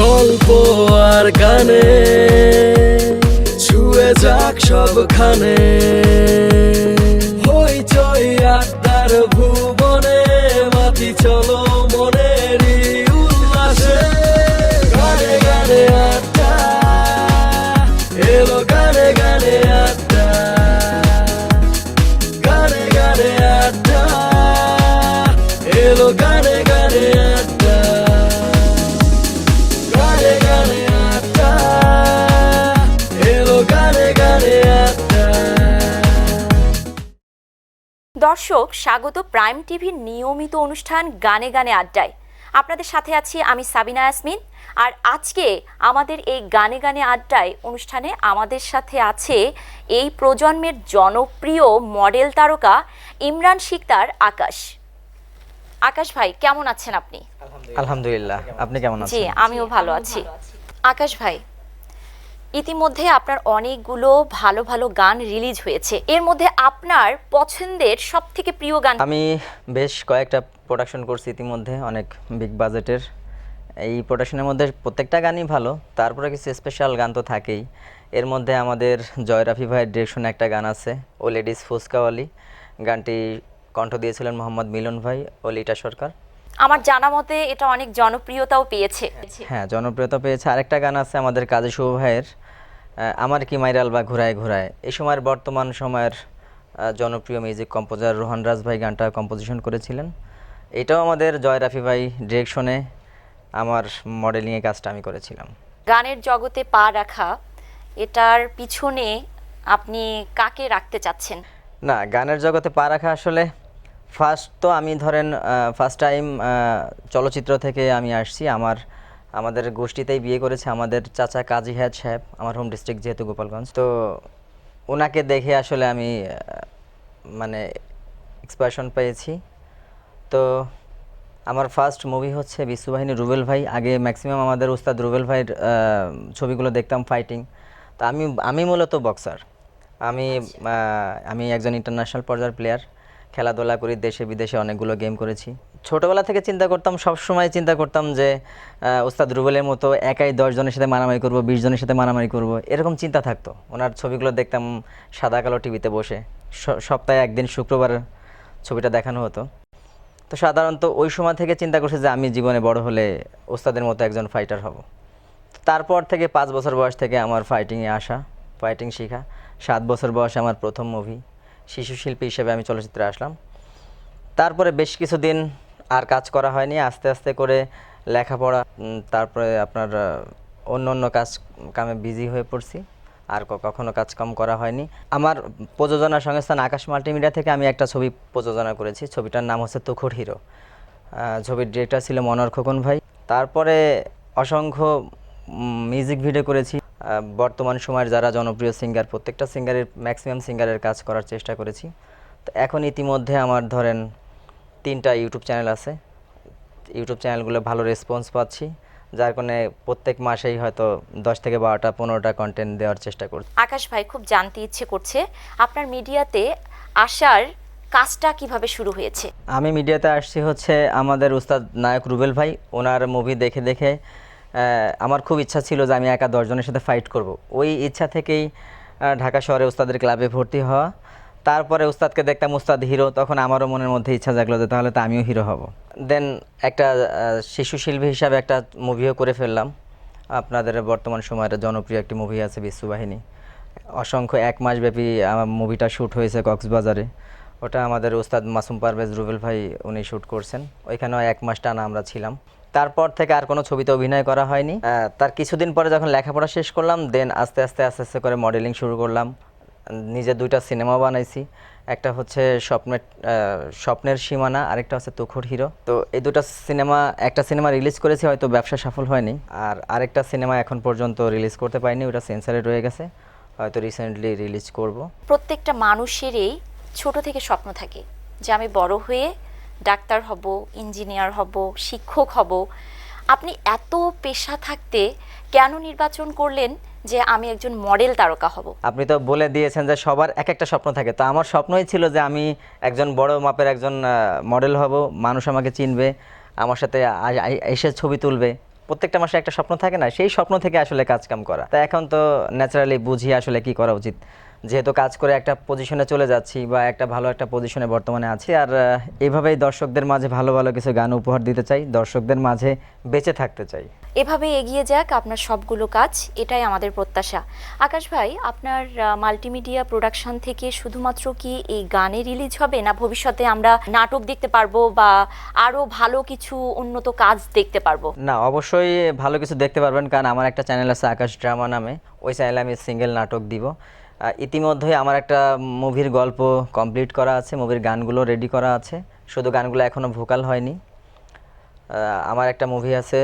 গল্প আর গানে ছুঁয়ে যাক সবখানে। দর্শক স্বাগত প্রাইম টিভির নিয়মিত অনুষ্ঠান গানে গানে আড্ডায়। আপনাদের সাথে আছি আমি সাবিনা ইয়াসমিন। আর আজকে আমাদের এই গানে গানে আড্ডায় অনুষ্ঠানে আমাদের সাথে আছে এই প্রজন্মের জনপ্রিয় মডেল তারকা ইমরান শিকদার আকাশ। আকাশ ভাই কেমন আছেন আপনি? আলহামদুলিল্লাহ। আপনি কেমন আছেন? জি আমিও ভালো আছি। আকাশ ভাই ইতিমধ্যে আপনার অনেকগুলো ভালো ভালো গান রিলিজ হয়েছে। এর মধ্যে আপনার পছন্দের সব থেকে প্রিয় গান আমি বেশ কয়েকটা প্রোডাকশন করছি ইতিমধ্যে অনেক বিগ বাজেটের এই প্রোডাকশনের মধ্যে প্রত্যেকটা গানই ভালো তারপরে কিছু স্পেশাল গান তো থাকেই। এর মধ্যে আমাদের জয় রাফি ভাইয়ের ডিরেকশনে একটা গান আছে ও লেডিস ফুসকাওয়ালি গানটি কণ্ঠ দিয়েছিলেন মোহাম্মদ মিলন ভাই ও লিটা সরকার। আমার জানা মতে এটা অনেক জনপ্রিয়তাও পেয়েছে। হ্যাঁ জনপ্রিয়তা পেয়েছে। আরেকটা গান আছে আমাদের কাজী শুভ ভাইয়ের আমার কি মাইরাল বা ঘুরায় ঘুরায়? এই সময়ের বর্তমান সময়ের জনপ্রিয় মিউজিক কম্পোজার রোহান রাজ ভাই গানটা কম্পোজিশন করেছিলেন। এটাও আমাদের জয় রাফি ভাই ডিরেকশনে আমার মডেলিংয়ের কাজটা আমি করেছিলাম। গানের জগতে পা রাখা এটার পিছনে আপনি কাকে রাখতে চাচ্ছেন? না গানের জগতে পা রাখা আসলে ফার্স্ট তো আমি ধরেন ফার্স্ট টাইম চলচ্চিত্র থেকে আমি আসছি। আমার আমাদের গোষ্ঠীতেই বিয়ে করেছে আমাদের চাচা কাজী হায়াত সাহেব আমার হোম ডিস্ট্রিক্ট যেহেতু গোপালগঞ্জ। তো ওনাকে দেখে আসলে আমি মানে এক্সপ্রেশন পেয়েছি। তো আমার ফার্স্ট মুভি হচ্ছে বিশ্ববাহিনী রুবেল ভাই। আগে ম্যাক্সিমাম আমাদের উস্তাদ রুবেল ভাইয়ের ছবিগুলো দেখতাম ফাইটিং তা আমি আমি মূলত বক্সার আমি আমি একজন ইন্টারন্যাশনাল পর্যায়ের প্লেয়ার খেলাধুলা করি দেশে বিদেশে অনেকগুলো গেম করেছি। ছোটবেলা থেকে চিন্তা করতাম সব সময় চিন্তা করতাম যে আহ, উস্তাদ রুবেলের মতো একাই জনের সাথে মারামারি করব বিশ জনের সাথে মারামারি করব এরকম চিন্তা থাকতো। ওনার ছবিগুলো দেখতাম সাদা কালো টিভিতে বসে। সপ্তাহে একদিন শুক্রবার ছবিটা দেখানো হতো। তো সাধারণত ওই সময় থেকে চিন্তা করছি যে আমি জীবনে বড় হলে ওস্তাদের মতো একজন ফাইটার হব। তারপর থেকে পাঁচ বছর বয়স থেকে আমার ফাইটিংয়ে আসা ফাইটিং শেখা। সাত বছর বয়সে আমার প্রথম মুভি শিশু শিল্পী হিসেবে আমি চলচ্চিত্রে আসলাম। তারপরে বেশ কিছুদিন আর কাজ করা হয়নি। আস্তে আস্তে করে লেখাপড়া তারপরে আপনার অন্য অন্য কাজ কামে বিজি হয়ে পড়ছি। আর কখনো কাজ কাম করা হয়নি। আমার প্রযোজনা সংস্থান আকাশ মাল্টিমিডিয়া থেকে আমি একটা ছবি প্রযোজনা করেছি। ছবিটার নাম হচ্ছে তুখুর হিরো। ছবির ডিরেক্টর ছিল মনোর খোকন ভাই। তারপরে অসংখ্য মিউজিক ভিডিও করেছি। বর্তমান সময়ের যারা জনপ্রিয় সিঙ্গার, প্রত্যেকটা সিঙ্গারের, ম্যাক্সিমাম সিঙ্গারের কাজ করার চেষ্টা করেছি। তো এখন ইতিমধ্যে আমার ধরেন তিনটা ইউটিউব চ্যানেল আছে। ইউটিউব চ্যানেলগুলো ভালো রেসপন্স পাচ্ছি যার কারণে প্রত্যেক মাসেই হয়তো দশ থেকে বারোটা পনেরোটা কন্টেন্ট দেওয়ার চেষ্টা করছি। আকাশ ভাই খুব জানতে ইচ্ছে করছে আপনার মিডিয়াতে আসার কাজটা কীভাবে শুরু হয়েছে? আমি মিডিয়াতে আসছি হচ্ছে আমাদের উস্তাদ নায়ক রুবেল ভাই ওনার মুভি দেখে দেখে আমার খুব ইচ্ছা ছিল যে আমি একা দশজনের সাথে ফাইট করব। ওই ইচ্ছা থেকেই ঢাকা শহরে উস্তাদের ক্লাবে ভর্তি হওয়া। তারপরে উস্তাদকে দেখতাম, উস্তাদ হিরো তখন আমারও মনের মধ্যে ইচ্ছা জাগলো যে তাহলে তো আমিও হিরো হব। দেন একটা শিশু শিল্পী হিসাবে একটা মুভিও করে ফেললাম। আপনাদের বর্তমান সময়ের জনপ্রিয় একটি মুভি আছে বিশ্ববাহিনী অসংখ্য এক মাস ব্যাপী মুভিটা শ্যুট হয়েছে কক্সবাজারে। ওটা আমাদের উস্তাদ মাসুম পারভেজ রুবেল ভাই উনি শ্যুট করছেন। ওইখানেও এক মাস টানা আমরা ছিলাম। তারপর থেকে আর কোনো ছবিতে অভিনয় করা হয়নি। তার কিছুদিন পরে যখন লেখাপড়া শেষ করলাম দেন আস্তে আস্তে আস্তে আস্তে করে মডেলিং শুরু করলাম। নিজে দুইটা সিনেমা বানাইছি। একটা হচ্ছে স্বপ্নের স্বপ্নের সীমানা, আরেকটা হচ্ছে তুখুর হিরো। তো এই দুটো সিনেমা, একটা সিনেমা রিলিজ করেছি, হয়তো ব্যবসা সফল হয়নি। আর আরেকটা সিনেমা এখন পর্যন্ত রিলিজ করতে পারিনি, ওটা সেন্সারে রয়ে গেছে। হয়তো রিসেন্টলি রিলিজ করব। প্রত্যেকটা মানুষেরই ছোট থেকে স্বপ্ন থাকে যে আমি বড় হয়ে ডাক্তার হব, ইঞ্জিনিয়ার হব, শিক্ষক হব। আপনি এত পেশা থাকতে কেন নির্বাচন করলেন যে আমি একজন মডেল তারকা হব? আপনি তো বলে দিয়েছেন যে সবার এক একটা স্বপ্ন থাকে। তো আমার স্বপ্নই ছিল যে আমি একজন বড় মাপের একজন মডেল হব, মানুষ আমাকে চিনবে, আমার সাথে এসে ছবি তুলবে। প্রত্যেকটা মাসে একটা স্বপ্ন থাকে না, সেই স্বপ্ন থেকে আসলে কাজ কাম করা। তা এখন তো ন্যাচারালি বুঝি আসলে কি করা উচিত। যেহেতু কাজ করে একটা পজিশনে চলে যাচ্ছি বা একটা ভালো একটা পজিশনে বর্তমানে আছি আর এভাবেই দর্শকদের মাঝে ভালো ভালো কিছু গান উপহার দিতে চাই দর্শকদের মাঝে বেঁচে থাকতে চাই। এভাবে এগিয়ে যাক আপনার সবগুলো কাজ এটাই আমাদের প্রত্যাশা। আকাশ ভাই আপনার মাল্টিমিডিয়া প্রোডাকশন থেকে শুধুমাত্র কি এই গানে রিলিজ হবে না ভবিষ্যতে আমরা নাটক দেখতে পারব বা আরও ভালো কিছু উন্নত কাজ দেখতে পারব? না অবশ্যই ভালো কিছু দেখতে পারবেন কারণ আমার একটা চ্যানেল আছে আকাশ ড্রামা নামে। ওই চ্যানেলে আমি সিঙ্গেল নাটক দিব। আহ, ইতিমধ্যেই আমার একটা মুভির গল্প কমপ্লিট করা আছে মুভির গানগুলো রেডি করা আছে। শুধু গানগুলো এখনও ভোকাল হয়নি। আমার একটা মুভি আছে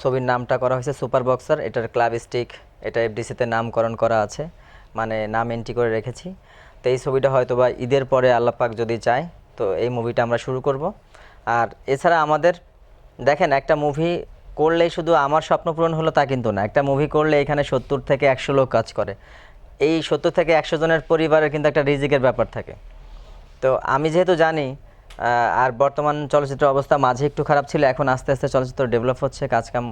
ছবির নামটা করা হয়েছে সুপার বক্সার এটার ক্লাব স্টিক এটা এফডিসিতে নামকরণ করা আছে মানে নাম এন্ট্রি করে রেখেছি। তো এই ছবিটা হয়তো বা ঈদের পরে আল্লাপাক যদি চায় তো এই মুভিটা আমরা শুরু করব। আর এছাড়া আমাদের দেখেন একটা মুভি করলেই শুধু আমার স্বপ্ন পূরণ হলো তা কিন্তু না একটা মুভি করলে এখানে সত্তর থেকে একশো লোক কাজ করে। এই সত্তর থেকে একশো জনের পরিবারের কিন্তু একটা রিজিকের ব্যাপার থাকে। তো আমি যেহেতু জানি আর বর্তমান চলচ্চিত্র অবস্থা মাঝে একটু খারাপ ছিল, এখন আস্তে আস্তে চলচ্চিত্র ডেভেলপ হচ্ছে, কাজকাম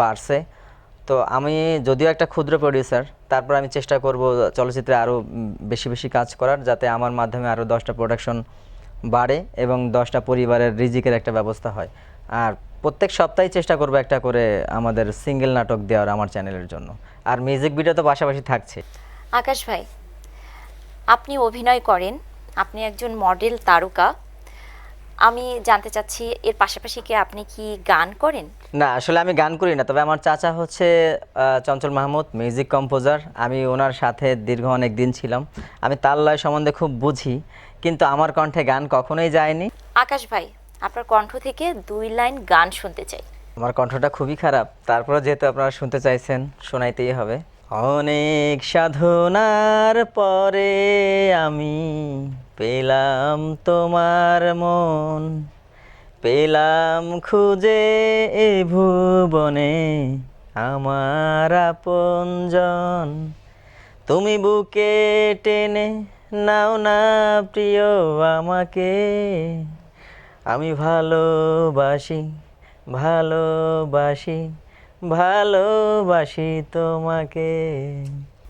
বাড়ছে। তো আমি যদিও একটা ক্ষুদ্র প্রডিউসার তারপর আমি চেষ্টা করব চলচ্চিত্রে আরও বেশি বেশি কাজ করার, যাতে আমার মাধ্যমে আরও দশটা প্রোডাকশন বাড়ে এবং দশটা পরিবারের রিজিকের একটা ব্যবস্থা হয়। আর প্রত্যেক সপ্তাহে চেষ্টা করব একটা করে আমাদের সিঙ্গেল নাটক দেওয়ার আমার চ্যানেলের জন্য। আর মিউজিক ভিডিও তো পাশাপাশি থাকছে। আকাশ ভাই আপনি অভিনয় করেন আপনি একজন মডেল তারকা। আমি জানতে চাচ্ছি এর পাশাপাশি কি আপনি কি গান করেন? না আসলে আমি গান করি না তবে আমার চাচা হচ্ছে চঞ্চল মাহমুদ মিউজিক কম্পোজার আমি ওনার সাথে দীর্ঘ অনেক দিন ছিলাম। আমি তার লয় সম্বন্ধে খুব বুঝি কিন্তু আমার কণ্ঠে গান কখনোই যায়নি। আকাশ ভাই আপনার কণ্ঠ থেকে দুই লাইন গান শুনতে চাই। আমার কণ্ঠটা খুবই খারাপ। তারপরে যেহেতু আপনারা শুনতে চাইছেন, শোনাইতেই হবে। অনেক সাধনার পরে আমি পেলাম তোমার মন, পেলাম খুঁজে এ ভুবনে আমার আপনজন তুমি বুকে টেনে নাও না প্রিয় আমাকে, আমি ভালোবাসি ভালোবাসি ভালোবাসি তোমাকে।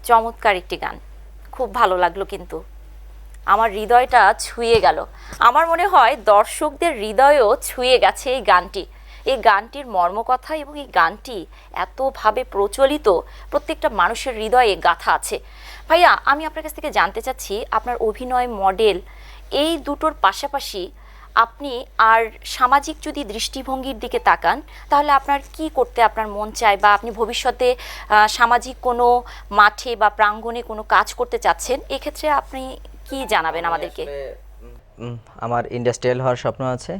চমৎকার একটি গান। খুব ভালো লাগল কিন্তু। আমার হৃদয়টা ছুঁয়ে গেল। আমার মনে হয় দর্শকদের হৃদয়ও ছুঁয়ে গেছে এই গানটি। এই গানটির মর্মকথা এবং এই গানটি এতভাবে প্রচলিত, প্রত্যেকটা মানুষের হৃদয়ে গাথা আছে। ভাইয়া, আমি আপনার কাছ থেকে জানতে চাচ্ছি, আপনার অভিনয় মডেল এই দুটোর পাশাপাশি আপনি আর সামাজিক যদি দৃষ্টিভঙ্গির দিকে তাকান তাহলে আপনার কি করতে আপনার মন চায় বা আপনি ভবিষ্যতে সামাজিক কোনো মাঠে বা প্রাঙ্গণে কোনো কাজ করতে চাচ্ছেন? এক্ষেত্রে আপনি কি জানাবেন আমাদেরকে? আমার ইন্ডাস্ট্রিয়াল হওয়ার স্বপ্ন আছে।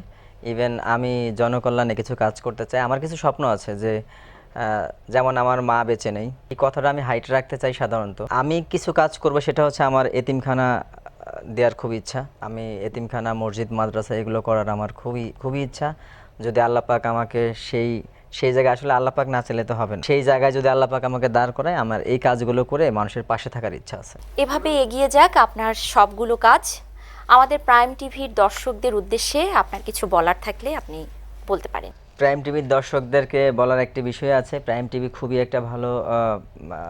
ইভেন আমি জনকল্যাণে কিছু কাজ করতে চাই। আমার কিছু স্বপ্ন আছে যে যেমন আমার মা বেঁচে নেই। এই কথাটা আমি হাইট রাখতে চাই সাধারণত। আমি কিছু কাজ করব সেটা হচ্ছে আমার এতিমখানা দেওয়ার খুব ইচ্ছা। আমি এতিমখানা, মসজিদ, মাদ্রাসা এগুলো করার আমার খুবই খুবই ইচ্ছা। যদি আল্লাহ পাক আমাকে সেই সেই জায়গায় আসলে আল্লাহ পাক না চাইলে তো হবে না। সেই জায়গায় যদি আল্লাহ পাক আমাকে দাঁড় করায়, আমার এই কাজগুলো করে মানুষের পাশে থাকার ইচ্ছা আছে। এভাবে এগিয়ে যাক আপনার সবগুলো কাজ। আমাদের প্রাইম টিভির দর্শকদের উদ্দেশ্যে আপনার কিছু বলার থাকলে আপনি বলতে পারেন। প্রাইম টিভির দর্শকদেরকে বলার একটি বিষয় আছে। প্রাইম টিভি খুবই একটা ভালো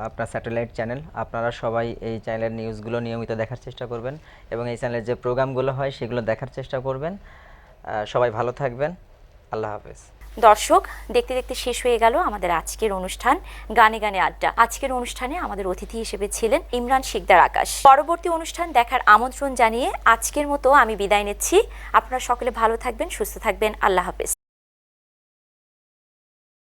আপনার স্যাটেলাইট চ্যানেল আপনারা সবাই এই চ্যানেলের নিউজগুলো নিয়মিত দেখার চেষ্টা করবেন এবং এই চ্যানেলের যে প্রোগ্রামগুলো হয় সেগুলো দেখার চেষ্টা করবেন। সবাই ভালো থাকবেন। আল্লাহ হাফেজ। দর্শক, দেখতে দেখতে শেষ হয়ে গেল আমাদের আজকের অনুষ্ঠান, গানে গানে আড্ডা। আজকের অনুষ্ঠানে আমাদের অতিথি হিসেবে ছিলেন ইমরান শিকদার আকাশ। পরবর্তী অনুষ্ঠান দেখার আমন্ত্রণ জানিয়ে আজকের মতো আমি বিদায় নিচ্ছি। আপনারা সকলে ভালো থাকবেন, সুস্থ থাকবেন। আল্লাহ হাফেজ।